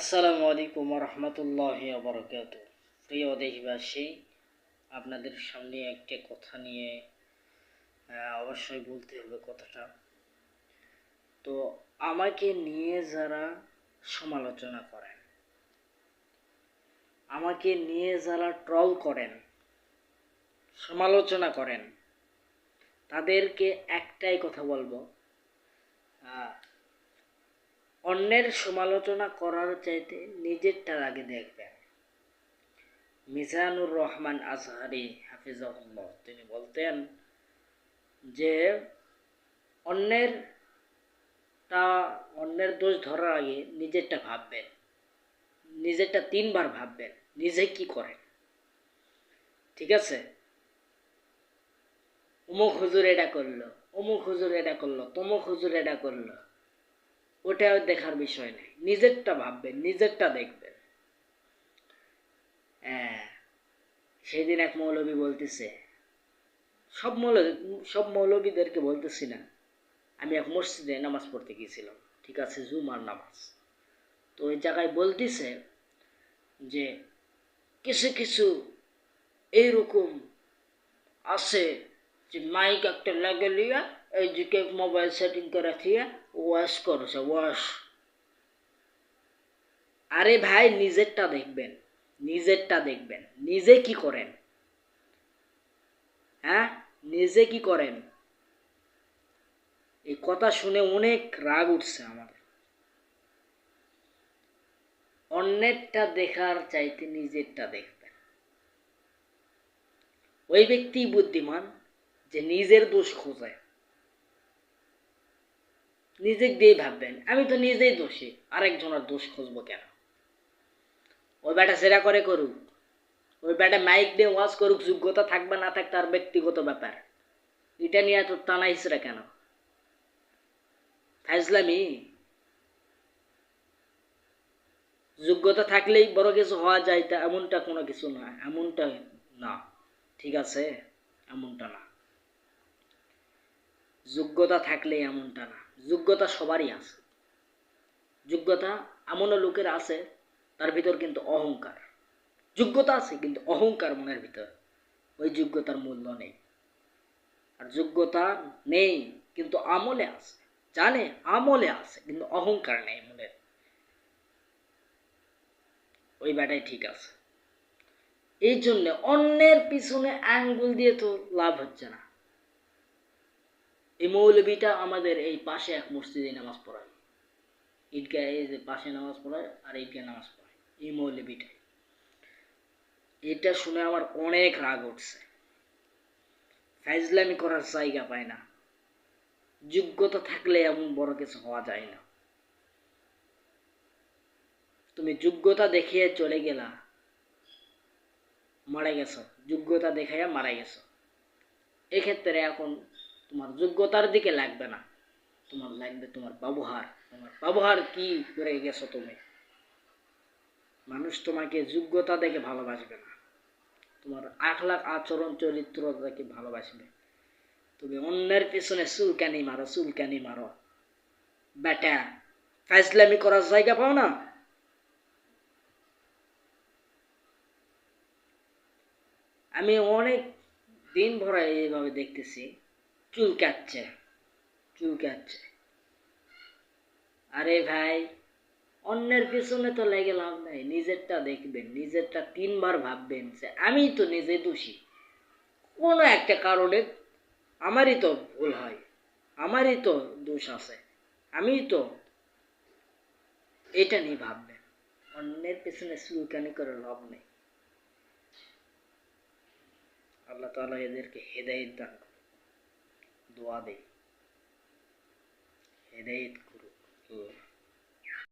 আসসালামু আলাইকুম রহমতুল্লাহ বরকাত প্রিয় দেশবাসী, আপনাদের সামনে একটা কথা নিয়ে অবশ্যই বলতে হবে কথাটা। তো আমাকে নিয়ে যারা সমালোচনা করেন, আমাকে নিয়ে যারা ট্রল করেন, সমালোচনা করেন, তাদেরকে একটাই কথা বলব অন্যের সমালোচনা করার চাইতে নিজেরটা আগে দেখবেন। মিজানুর রহমান আজহারি হাফিজাহুল্লাহ, তিনি বলতেন যে অন্যের তা অন্যের দোষ ধরার আগে নিজেরটা ভাববেন। নিজেরটা তিনবার ভাববেন, নিজে কি করেন? ঠিক আছে? অমুক হুজুর এটা করল, অমুক হুজুর এটা করল, তমুক হুজুর এটা করল। ওটা দেখার বিষয় নেই। নিজেরটা ভাববেন, নিজেরটা দেখবেন। হ্যাঁ সেদিন এক মৌলবী বলতেছে, সব মৌলবী, সব মৌলবীদেরকে বলতেছি না, আমি এক মসজিদে নামাজ পড়তে গিয়েছিলাম, ঠিক আছে, জুমার নামাজ। তো ওই জায়গায় বলতেছে যে, কিছু কিছু এইরকম আছে মাইক একটা লাগে লিয়া এইদিকে মোবাইল সেটিং করে থিয়া ওয়াশ করছে ওয়াশ আরে ভাই, নিজেরটা দেখবেন নিজেরটা দেখবেন। নিজে কি করেন? হ্যাঁ? নিজে কি করেন? এই কথা শুনে অনেক রাগ উঠছে আমার। অন্যেরটা দেখার চাইতে নিজেরটা দেখবেন। ওই ব্যক্তি বুদ্ধিমান। যে নিজের দোষ খোঁজে। নিজে দিয়ে ভাববেন, আমি তো নিজেই দোষী, আরেকজনের দোষ খুঁজবো কেন? ওই বেটা সেরা করে করুক, ওই বেটা মাইক দিয়ে ওয়াজ করুক, যোগ্যতা থাকবে না থাক, তার ব্যক্তিগত ব্যাপার। এটা নিয়ে তো টানা হিসরা কেন? ফাইজলামি যোগ্যতা থাকলেই বড় কিছু হওয়া যায়, তা এমনটা কোনো কিছু না এমনটা না। ঠিক আছে? এমনটা না। যোগ্যতা থাকলে এমনটা না। যোগ্যতা সবারই আছে। যোগ্যতা এমনও লোকের আছে, তার ভিতর কিন্তু অহংকার। যোগ্যতা আছে, কিন্তু অহংকার মনের ভিতর। ওই যোগ্যতার মূল্য নেই। আর যোগ্যতা নেই, কিন্তু আমলে আছে। জানে, আমলে আছে, কিন্তু অহংকার নেই মনের। ওই ব্যাটাই ঠিক আছে। এই জন্য অন্যের পিছনে আঙ্গুল দিয়ে তো লাভ হচ্ছে না। এই মৌলবীটা আমাদের এই পাশে এক মসজিদে নামাজ পড়ায়। ঈদগাহ এই যে পাশে নামাজ পড়ায় আর ঈদগাহ নামাজ পড়ায়, এই মৌলবীটা। এটা শুনে আমার অনেক রাগ উঠছে। ফাইজলামি করার জায়গা পায় না। যোগ্যতা থাকলে এমন বড় কিছু হওয়া যায় না। তুমি যোগ্যতা দেখিয়ে চলে গেলা, মারা গেছো। যোগ্যতা দেখাইয়া মারা গেছো। এক্ষেত্রে এখন তোমার যোগ্যতার দিকে লাগবে না। তোমার লাগবে তোমার ব্যবহার। তোমার ব্যবহার কি করে গেছো তুমি? মানুষ তোমাকে যোগ্যতা দেখে ভালোবাসবে না। তোমার আখলাখ আচরণ, চরিত্র দেখে ভালোবাসবে। তুমি অন্যের পিছনে চুলকানি মারো চুল চুলকানি মারো। বেটা ফাইজলামি করার জায়গা পাও না? আমি অনেক দিন ভরা এইভাবে দেখতেছি। চুল কাটছে চুল কাটছে। আরে ভাই, অন্যের পিছনে তো লেগে লাভ নাই, নিজেরটা দেখবেন, নিজেরটা তিনবার ভাববেন যে আমি তো নিজে দোষী। কোনো একটা কারণে আমারই তো ভুল হয়, আমারই তো দোষ আছে, আমি তো এটা নিয়ে ভাববেন। অন্যের পেছনে চুলকানি করে লাভ নেই। আল্লাহ তালা এদেরকে হেদায়ত দান করুক দোয়া দেই হেদায়ত করুক আল্লাহ